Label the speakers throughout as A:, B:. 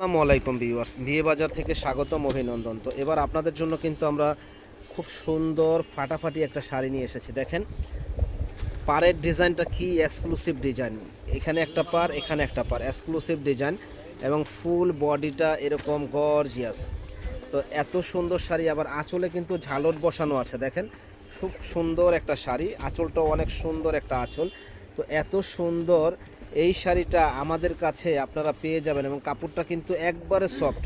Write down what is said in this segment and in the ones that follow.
A: আসসালামু আলাইকুম ভিউয়ার্স। বিয়ে বাজার থেকে স্বাগতম, অভিনন্দন। তো এবার আপনাদের জন্য কিন্তু আমরা খুব সুন্দর ফাটাফাটি একটা শাড়ি নিয়ে এসেছি। দেখেন, পাড়ের ডিজাইনটা কি এক্সক্লুসিভ ডিজাইন এখানে একটা পার, এখানে একটা পার এক্সক্লুসিভ ডিজাইন এবং ফুল বডিটা এরকম গর্জিয়াস তো এত সুন্দর শাড়ি, আবার আঁচলে কিন্তু ঝালট বসানো আছে। দেখেন, খুব সুন্দর একটা শাড়ি, আঁচলটাও অনেক সুন্দর একটা আঁচল। তো এত সুন্দর এই শাড়িটা আমাদের কাছে আপনারা পেয়ে যাবেন এবং কাপড়টা কিন্তু একবারে সফট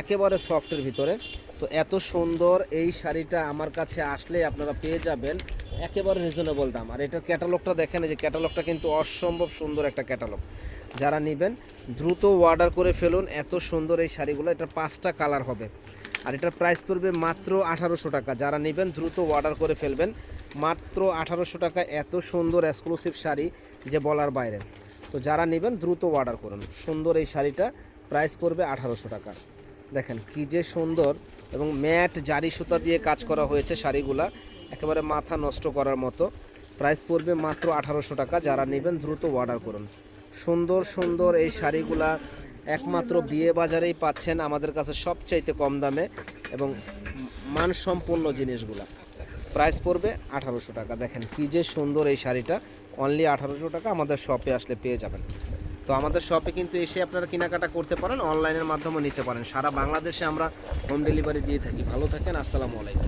A: একেবারে সফটের ভিতরে। তো এত সুন্দর এই শাড়িটা আমার কাছে আসলে আপনারা পেয়ে যাবেন, একেবারে রিজনেবল দাম। আর এটার ক্যাটালগটা দেখেন যে ক্যাটালগটা কিন্তু অসম্ভব সুন্দর একটা ক্যাটালগ যারা নেবেন, দ্রুত অর্ডার করে ফেলুন, এত সুন্দর এই শাড়িগুলো, এটার পাঁচটা কালার হবে। আর এটার প্রাইস পড়বে মাত্র আঠারোশো টাকা। যারা নেবেন, দ্রুত অর্ডার করে ফেলবেন, মাত্র আঠারোশো টাকা। এত সুন্দর এক্সক্লুসিভ শাড়ি, যে বলার বাইরে। তো যারা নেবেন দ্রুত অর্ডার করুন। সুন্দর এই শাড়িটা প্রাইস পড়বে আঠারোশো টাকা। দেখেন কি যে সুন্দর এবং ম্যাট জারি সুতা দিয়ে কাজ করা হয়েছে শাড়িগুলা, একেবারে মাথা নষ্ট করার মতো। প্রাইস পড়বে মাত্র আঠারোশো টাকা, যারা নেবেন দ্রুত অর্ডার করুন। সুন্দর সুন্দর এই শাড়িগুলা একমাত্র বিয়ে বাজারেই পাচ্ছেন আমাদের কাছে সবচাইতে কম দামে এবং মানসম্পন্ন জিনিসগুলা। প্রাইস পড়বে আঠারোশো টাকা। দেখেন কি যে সুন্দর এই শাড়িটা অনলি আঠারোশো টাকা আমাদের শপে আসলে পেয়ে যাবেন। তো আমাদের শপে কিন্তু এসে আপনারা কেনাকাটা করতে পারেন অনলাইনের মাধ্যমে নিতে পারেন। সারা বাংলাদেশে আমরা হোম ডেলিভারি দিয়ে থাকি। ভালো থাকেন, আসসালামু আলাইকুম।